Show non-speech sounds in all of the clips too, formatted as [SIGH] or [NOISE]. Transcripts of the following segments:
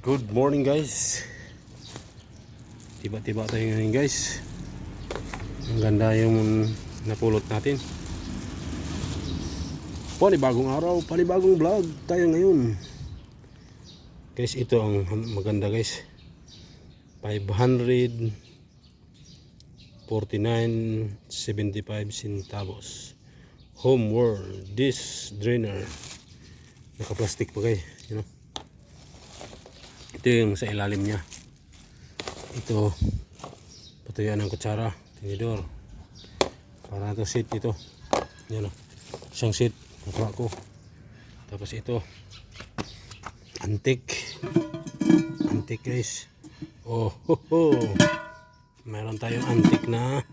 Good morning guys. Tiba-tiba tayo ngayon guys. Ang ganda yung napulot natin. Panibagong araw, panibagong vlog tayo ngayon. Guys, ito ang maganda guys. 549.75 centavos. Home world this drainer. Naka-plastic pa guys, you know. Ito yung sa ilalim niya. Ito, patuyuan ng kutsara, tinidor. Para ito seat ito. Yan o. Isang seat, nakuha ko. Tapos ito, antique. Antique guys. Oh, ho, ho. Meron tayong antique na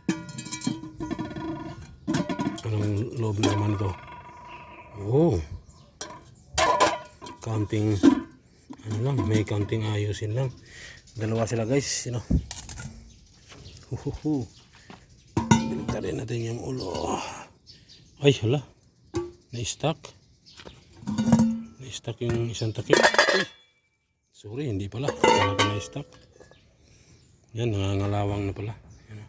anong loob naman ito. Oh. Counting ano lang, may counting ayusin lang. Dalawa sila guys, you know. Huhuhu. Baliktarin natin yung ulo. Ay, hala. Na-stuck. Na-stuck yung isang takip. Ay. Sorry, hindi pala. Talaga na-stuck. Yan, nangangalawang na pala. Yan.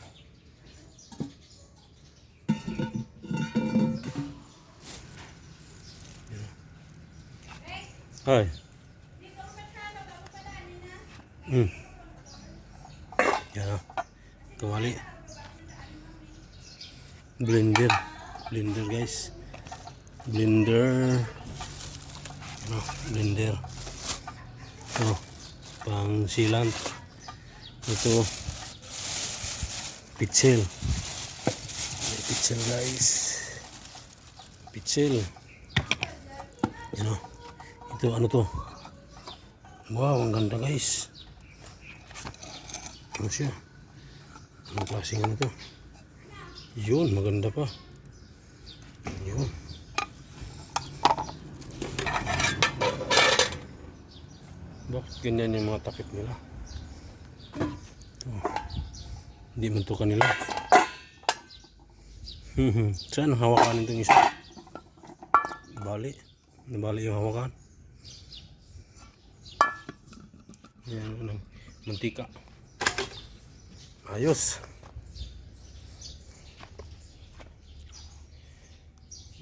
Ay. Hmm. Yan o. Kawali. Blender. Blender guys. Blender. Ano, blender. Ito. Pang silant. Ito. Pitchel. May pitchel guys. Pitchel. Yan o. Ito ano to? Wow, ang ganda guys. Ano siya? Anong klaseng ano to? Yun, maganda pa. Yun. Bakit ganyan yung mga takip nila? Ito. Hindi man to kanila. Saan ang hawakan itong isa? Bali. Nabali yung hawakan. Yan, ano, mantika. Ayos.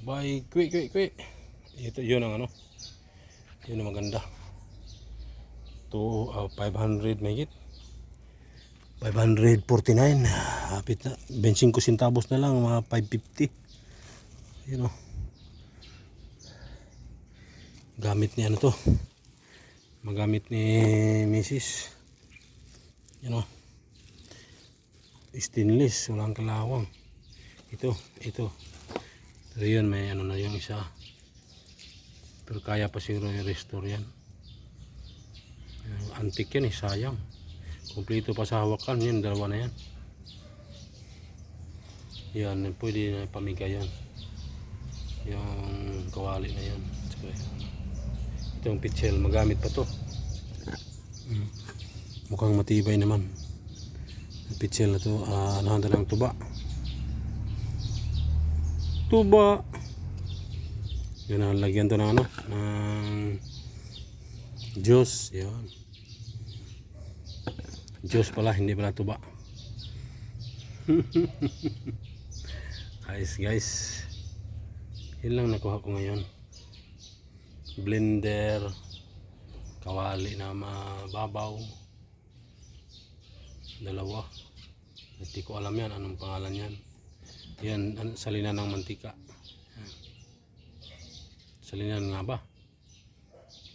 Bye, quick, quick, quick. Ito, yun ang ano. Yun ang maganda. To uh, 500 megit. 549. Hapit na. 25 centavos na lang, mga 550. You know. Gamit ni ano to. Magamit ni Mrs. You know stainless, walang kalawang. Ito, ito. Pero yun, may ano na yung isa. Pero kaya pa siguro i-restore yan. Uh, antique yan eh, sayang. Kompleto pa sa hawakan, yun, dalawa na yan. Yan, pwede na pamigay yan. Yung kawali na yan. Yan. Itong pitchel, magamit pa to. Mm. Mukhang matibay naman pitchel na to. Uh, nahanda ng tuba. Tuba. Yun ang lagyan to ng ano ng juice. Yun. Juice pala hindi pala tuba. [LAUGHS] Guys guys. Yun lang nakuha ko ngayon. Blender. Kawali na mababaw dalawa. Hindi ko alam yan anong pangalan yan. Yan an- salinan ng mantika. Yan. salinan nga ba?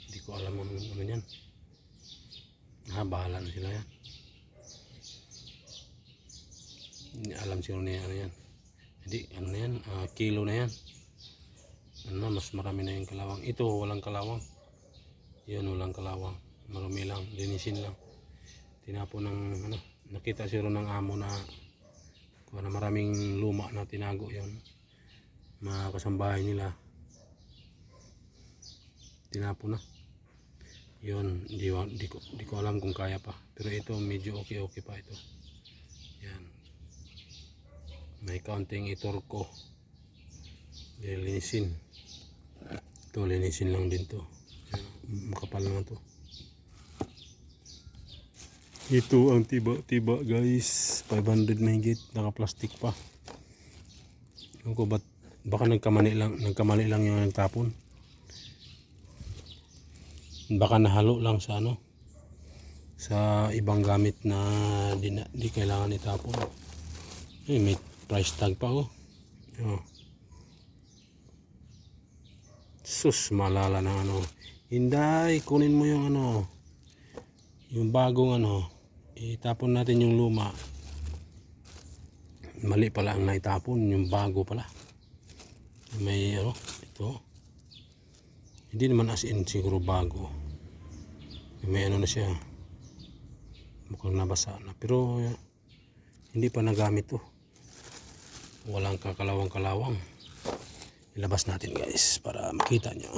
Hindi ko alam ano, ano yan ha bahala na sila yan. Hindi alam siguro niya ano yan. Hindi ano na yan? Ah, kilo na yan. Ano na mas marami na yung kalawang. Ito walang kalawang. Yan walang kalawang. Marami lang. Linisin lang. Tinapo ng ano nakita siguro ng amo na kung maraming luma na tinago yung mga kasambahay nila. Tinapo na. Yun di, di, ko, di ko alam kung kaya pa. Pero ito medyo okay okay pa ito. Yan. May counting itorko. Linisin ito linisin lang din to. Makapal na to Ito ang tiba-tiba guys. 500 mahigit. Naka-plastic pa. Ewan ko ba't baka nagkamali lang, nagkamali lang yung nagtapon. Baka nahalo lang sa ano sa ibang gamit na di, na, di kailangan itapon. Eh, may price tag pa oh. oh. Sus, malala ng ano. Hinday, kunin mo yung ano, yung bagong ano, itapon natin yung luma. Mali pala ang naitapon, yung bago pala. May ano, ito. Hindi naman as in siguro bago. May ano na siya. Mukhang nabasa na. Pero hindi pa nagamit to. Walang kakalawang-kalawang. Ilabas natin guys para makita nyo.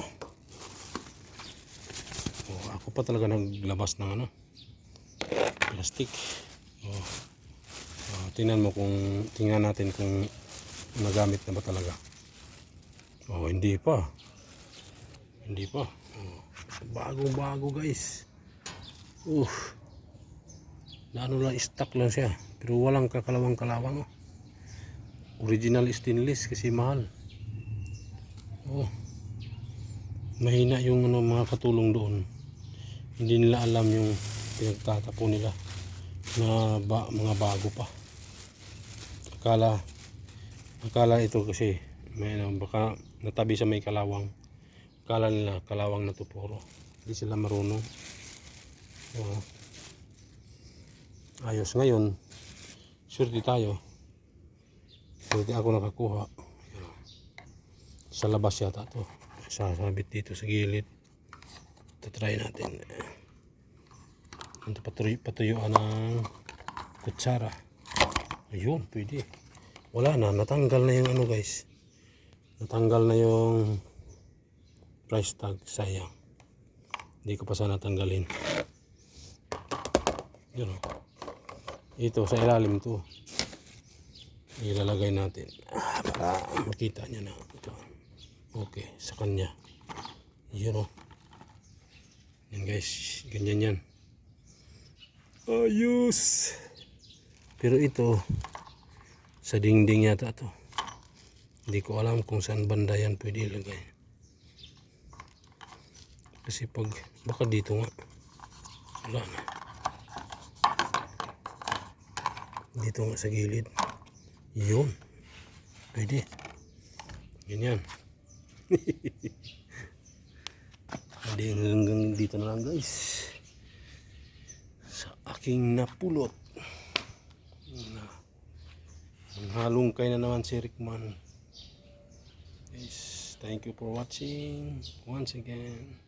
Oh, ako pa talaga naglabas ng ano plastic. Oh. Oh, tingnan mo kung tingnan natin kung nagamit na ba talaga. Oh, hindi pa. Hindi pa. Oh, bagong bago guys. Uh. Na ano lang stock lang siya. Pero walang kakalawang-kalawang. Oh. Original stainless kasi mahal. Oh. Mahina yung ano, mga katulong doon. Hindi nila alam yung pinagtatapon nila na ba, mga bago pa. Akala akala ito kasi may ano, baka natabi sa may kalawang. Akala nila kalawang na to puro. Hindi sila marunong. Oo. ayos ngayon. Surti tayo. Surti ako nakakuha. Sa labas yata to. Sasabit dito sa gilid. Tatry natin. Ito patuloy, patuyuan ng kutsara. Ayun, pwede. Wala na, natanggal na yung ano guys. Natanggal na yung price tag. Sayang. Hindi ko pa sana tanggalin. Yun o. Ito, sa ilalim to. Ilalagay natin. Ah, para makita niya na. Ito. Okay, sa kanya. Yun o. Yan guys, ganyan yan. Ayos! Pero ito, sa dingding yata to. Hindi ko alam kung saan banda yan pwede ilagay. Kasi pag, baka dito nga. Wala na. Dito nga sa gilid. Yun. Pwede. Ganyan. [LAUGHS] Hindi hanggang dito na lang guys. Sa aking napulot. Na, ang halungkay na naman si Rickman. Guys, thank you for watching once again.